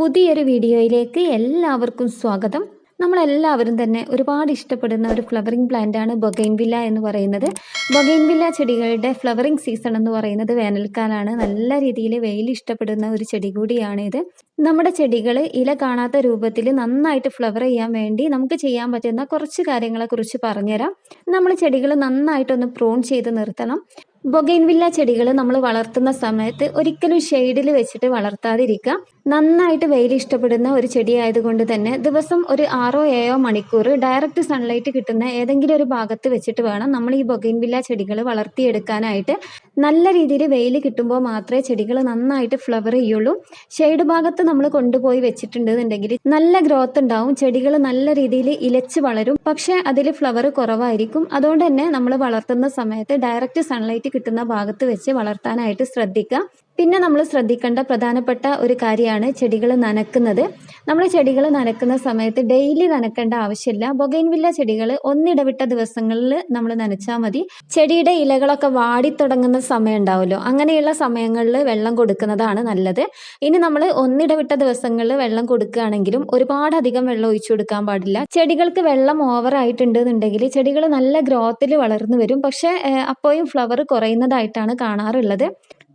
പുതിയൊരു വീഡിയോയിലേക്ക് എല്ലാവർക്കും സ്വാഗതം. നമ്മളെല്ലാവരും തന്നെ ഒരുപാട് ഇഷ്ടപ്പെടുന്ന ഒരു ഫ്ലവറിംഗ് പ്ലാന്റാണ് ബൊഗൈൻവില്ല എന്ന് പറയുന്നത്. ബൊഗൈൻവില്ല ചെടികളുടെ ഫ്ലവറിംഗ് സീസൺ എന്ന് പറയുന്നത് വേനൽക്കാലാണ്. നല്ല രീതിയിൽ വെയിൽ ഇഷ്ടപ്പെടുന്ന ഒരു ചെടി കൂടിയാണ് ഇത്. നമ്മുടെ ചെടികൾ ഇല കാണാത്ത രൂപത്തിൽ നന്നായിട്ട് ഫ്ലവർ ചെയ്യാൻ വേണ്ടി നമുക്ക് ചെയ്യാൻ പറ്റുന്ന കുറച്ച് കാര്യങ്ങളെക്കുറിച്ച് പറഞ്ഞുതരാം. നമ്മൾ ചെടികൾ നന്നായിട്ടൊന്ന് പ്രൂൺ ചെയ്ത് നിർത്തണം. ബൊഗൈൻവില്ല ചെടികൾ നമ്മൾ വളർത്തുന്ന സമയത്ത് ഒരിക്കലും ഷെയ്ഡിൽ വെച്ചിട്ട് വളർത്താതിരിക്കുക. നന്നായിട്ട് വെയിൽ ഇഷ്ടപ്പെടുന്ന ഒരു ചെടി ആയതുകൊണ്ട് തന്നെ ദിവസം ഒരു ആറോ ഏഴോ മണിക്കൂർ ഡയറക്റ്റ് സൺലൈറ്റ് കിട്ടുന്ന ഏതെങ്കിലും ഒരു ഭാഗത്ത് വെച്ചിട്ട് വേണം നമ്മൾ ഈ ബൊഗൈൻവില്ല ചെടികൾ വളർത്തിയെടുക്കാനായിട്ട്. നല്ല രീതിയിൽ വെയിൽ കിട്ടുമ്പോൾ മാത്രമേ ചെടികൾ നന്നായിട്ട് ഫ്ലവർ ചെയ്യുള്ളൂ. ഷെയ്ഡ് ഭാഗത്ത് നമ്മൾ കൊണ്ടുപോയി വെച്ചിട്ടുണ്ടെന്നുണ്ടെങ്കിൽ നല്ല ഗ്രോത്ത് ഉണ്ടാവും. ചെടികൾ നല്ല രീതിയിൽ ഇലച്ച് വളരും. പക്ഷേ അതിൽ ഫ്ലവർ കുറവായിരിക്കും. അതുകൊണ്ട് തന്നെ നമ്മൾ വളർത്തുന്ന സമയത്ത് ഡയറക്റ്റ് സൺലൈറ്റ് കിട്ടുന്ന ഭാഗത്ത് വെച്ച് വളർത്താനായിട്ട് ശ്രദ്ധിക്കുക. പിന്നെ നമ്മൾ ശ്രദ്ധിക്കേണ്ട പ്രധാനപ്പെട്ട ഒരു കാര്യമാണ് ചെടികൾ നനക്കുന്നത്. നമ്മൾ ചെടികൾ നനക്കുന്ന സമയത്ത് ഡെയിലി നനക്കേണ്ട ആവശ്യമില്ല. ബൊഗൈൻവില്ല ചെടികൾ ഒന്നിടവിട്ട ദിവസങ്ങളിൽ നമ്മൾ നനച്ചാൽ മതി. ചെടിയുടെ ഇലകളൊക്കെ വാടിത്തുടങ്ങുന്ന സമയം ഉണ്ടാവുമല്ലോ. അങ്ങനെയുള്ള സമയങ്ങളിൽ വെള്ളം കൊടുക്കുന്നതാണ് നല്ലത്. ഇനി നമ്മൾ ഒന്നിടവിട്ട ദിവസങ്ങളിൽ വെള്ളം കൊടുക്കുകയാണെങ്കിലും ഒരുപാട് അധികം വെള്ളം ഒഴിച്ചു കൊടുക്കാൻ പാടില്ല. ചെടികൾക്ക് വെള്ളം ഓവർ ആയിട്ടുണ്ടെന്നുണ്ടെങ്കിൽ ചെടികൾ നല്ല ഗ്രോത്തിൽ വളർന്നു വരും. പക്ഷേ അപ്പോഴും ഫ്ലവർ കുറയുന്നതായിട്ടാണ് കാണാറുള്ളത്.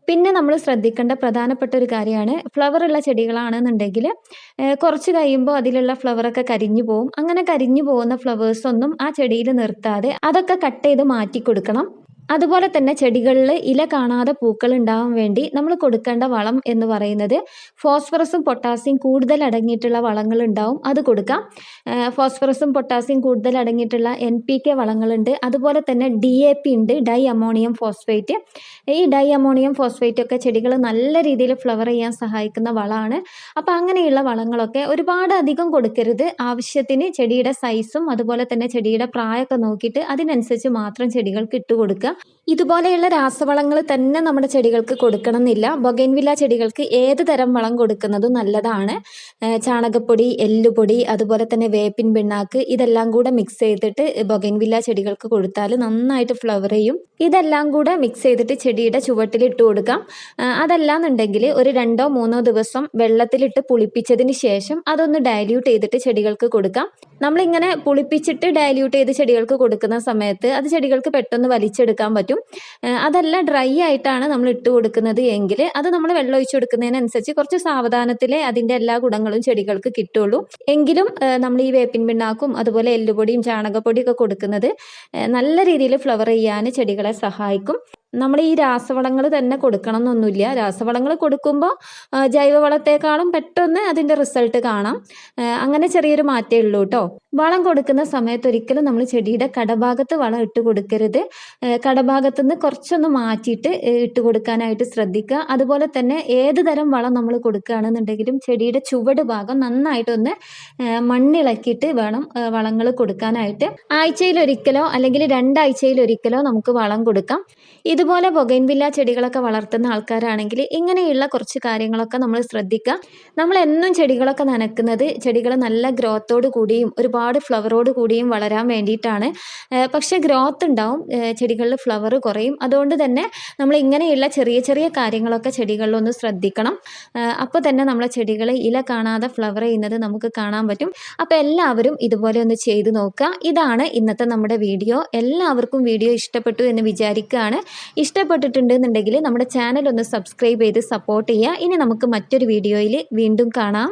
പിന്നെ നമ്മൾ ശ്രദ്ധിക്കേണ്ട പ്രധാനപ്പെട്ട ഒരു കാര്യമാണ് ഫ്ലവർ ഉള്ള ചെടികളാണെന്നുണ്ടെങ്കിൽ കുറച്ച് കഴിയുമ്പോൾ അതിലുള്ള ഫ്ലവറൊക്കെ കരിഞ്ഞു പോകും അങ്ങനെ കരിഞ്ഞു പോകുന്ന ഫ്ലവേഴ്സൊന്നും ആ ചെടിയിൽ നിർത്താതെ അതൊക്കെ കട്ട് ചെയ്ത് മാറ്റി കൊടുക്കണം അതുപോലെ തന്നെ ചെടികളിൽ ഇല കാണാതെ പൂക്കൾ ഉണ്ടാവാൻ വേണ്ടി നമ്മൾ കൊടുക്കേണ്ട വളം എന്ന് പറയുന്നത് ഫോസ്ഫറസും പൊട്ടാസ്യം കൂടുതൽ അടങ്ങിയിട്ടുള്ള വളങ്ങൾ ഉണ്ടാവും. അത് കൊടുക്കാം. ഫോസ്ഫറസും പൊട്ടാസ്യം കൂടുതൽ അടങ്ങിയിട്ടുള്ള എൻ പി കെ വളങ്ങളുണ്ട് അതുപോലെ തന്നെ ഡി എ പി ഉണ്ട്. Di ammonium phosphate. ഈ ഡൈ അമോണിയം ഫോസ്ഫേറ്റ് ഒക്കെ ചെടികൾ നല്ല രീതിയിൽ ഫ്ലവർ ചെയ്യാൻ സഹായിക്കുന്ന വളമാണ്. അപ്പോൾ അങ്ങനെയുള്ള വളങ്ങളൊക്കെ ഒരുപാട് അധികം കൊടുക്കരുത്. ആവശ്യത്തിന് ചെടിയുടെ സൈസും അതുപോലെ തന്നെ ചെടിയുടെ പ്രായമൊക്കെ നോക്കിയിട്ട് അതിനനുസരിച്ച് മാത്രം ചെടികൾക്ക് ഇട്ട് കൊടുക്കുക. ഇതുപോലെയുള്ള രാസവളങ്ങൾ തന്നെ നമ്മുടെ ചെടികൾക്ക് കൊടുക്കണം എന്നില്ല ബൊഗൈൻവില്ല ചെടികൾക്ക് ഏത് തരം വളം കൊടുക്കുന്നതും നല്ലതാണ്. ചാണകപ്പൊടി എല്ലുപൊടി അതുപോലെ തന്നെ വേപ്പിൻ പിണ്ണാക്ക് ഇതെല്ലാം കൂടെ മിക്സ് ചെയ്തിട്ട് ബൊഗൈൻവില്ല ചെടികൾക്ക് കൊടുത്താൽ നന്നായിട്ട് ഫ്ലവർ ചെയ്യും. ഇതെല്ലാം കൂടെ മിക്സ് ചെയ്തിട്ട് ചെടിയുടെ ചുവട്ടിൽ ഇട്ട് കൊടുക്കാം. അതല്ലാന്നുണ്ടെങ്കിൽ ഒരു രണ്ടോ മൂന്നോ ദിവസം വെള്ളത്തിലിട്ട് പുളിപ്പിച്ചതിന് ശേഷം അതൊന്ന് ഡയല്യൂട്ട് ചെയ്തിട്ട് ചെടികൾക്ക് കൊടുക്കാം. നമ്മളിങ്ങനെ പുളിപ്പിച്ചിട്ട് ഡയല്യൂട്ട് ചെയ്ത് ചെടികൾക്ക് കൊടുക്കുന്ന സമയത്ത് അത് ചെടികൾക്ക് പെട്ടെന്ന് വലിച്ചെടുക്കാൻ പറ്റും. അതല്ല ഡ്രൈ ആയിട്ടാണ് നമ്മൾ ഇട്ട് കൊടുക്കുന്നത് എങ്കിൽ അത് നമ്മൾ വെള്ളം ഒഴിച്ചു കൊടുക്കുന്നതിനനുസരിച്ച് കുറച്ച് സാവധാനത്തിലേ അതിന്റെ എല്ലാ ഗുണങ്ങളും ചെടികൾക്ക് കിട്ടുള്ളൂ. എങ്കിലും നമ്മൾ ഈ വേപ്പിൻ പിണ്ണാക്കും അതുപോലെ എല്ലുപൊടിയും ചാണകപ്പൊടിയും ഒക്കെ കൊടുക്കുന്നത് നല്ല രീതിയിൽ ഫ്ലവർ ചെയ്യാൻ ചെടികളെ സഹായിക്കും. നമ്മൾ ഈ രാസവളങ്ങൾ തന്നെ കൊടുക്കണം എന്നൊന്നുമില്ല രാസവളങ്ങൾ കൊടുക്കുമ്പോൾ ജൈവവളത്തെക്കാളും പെട്ടെന്ന് അതിന്റെ റിസൾട്ട് കാണാം. അങ്ങനെ ചെറിയൊരു മാറ്റേ ഉള്ളൂ കേട്ടോ വളം കൊടുക്കുന്ന സമയത്ത് ഒരിക്കലും നമ്മൾ ചെടിയുടെ കടഭാഗത്ത് വളം ഇട്ട് കൊടുക്കരുത്. കടഭാഗത്തു നിന്ന് കുറച്ചൊന്ന് മാറ്റിയിട്ട് ഇട്ട് കൊടുക്കാനായിട്ട് ശ്രദ്ധിക്കുക. അതുപോലെ തന്നെ ഏത് തരം വളം നമ്മൾ കൊടുക്കുകയാണെന്നുണ്ടെങ്കിലും ചെടിയുടെ ചുവട് ഭാഗം നന്നായിട്ടൊന്ന് മണ്ണിളക്കിയിട്ട് വേണം വളങ്ങൾ കൊടുക്കാനായിട്ട്. ആഴ്ചയിലൊരിക്കലോ അല്ലെങ്കിൽ രണ്ടാഴ്ചയിലൊരിക്കലോ നമുക്ക് വളം കൊടുക്കാം. ഇതുപോലെ ബൊഗൈൻവില്ല ചെടികളൊക്കെ വളർത്തുന്ന ആൾക്കാരാണെങ്കിൽ ഇങ്ങനെയുള്ള കുറച്ച് കാര്യങ്ങളൊക്കെ നമ്മൾ ശ്രദ്ധിക്കുക. നമ്മൾ എന്നും ചെടികളൊക്കെ നനക്കുന്നത് ചെടികൾ നല്ല ഗ്രോത്തോട് കൂടിയും ഒരുപാട് ഫ്ലവറോട് കൂടിയും വളരാൻ വേണ്ടിയിട്ടാണ്. പക്ഷേ ഗ്രോത്ത് ഉണ്ടാവും. ചെടികളിൽ ഫ്ലവർ കുറയും. അതുകൊണ്ട് തന്നെ നമ്മൾ ഇങ്ങനെയുള്ള ചെറിയ ചെറിയ കാര്യങ്ങളൊക്കെ ചെടികളിലൊന്ന് ശ്രദ്ധിക്കണം. അപ്പോൾ തന്നെ നമ്മളെ ചെടികൾ ഇല കാണാതെ ഫ്ലവർ ചെയ്യുന്നത് നമുക്ക് കാണാൻ പറ്റും. അപ്പോൾ എല്ലാവരും ഇതുപോലെ ഒന്ന് ചെയ്തു നോക്കുക. ഇതാണ് ഇന്നത്തെ നമ്മുടെ വീഡിയോ. എല്ലാവർക്കും വീഡിയോ ഇഷ്ടപ്പെട്ടു എന്ന് വിചാരിക്കുകയാണ്. ഇഷ്ടപ്പെട്ടിട്ടുണ്ടെന്നുണ്ടെങ്കിൽ നമ്മുടെ ചാനൽ ഒന്ന് സബ്സ്ക്രൈബ് ചെയ്ത് സപ്പോർട്ട് ചെയ്യുക. ഇനി നമുക്ക് മറ്റൊരു വീഡിയോയിൽ വീണ്ടും കാണാം.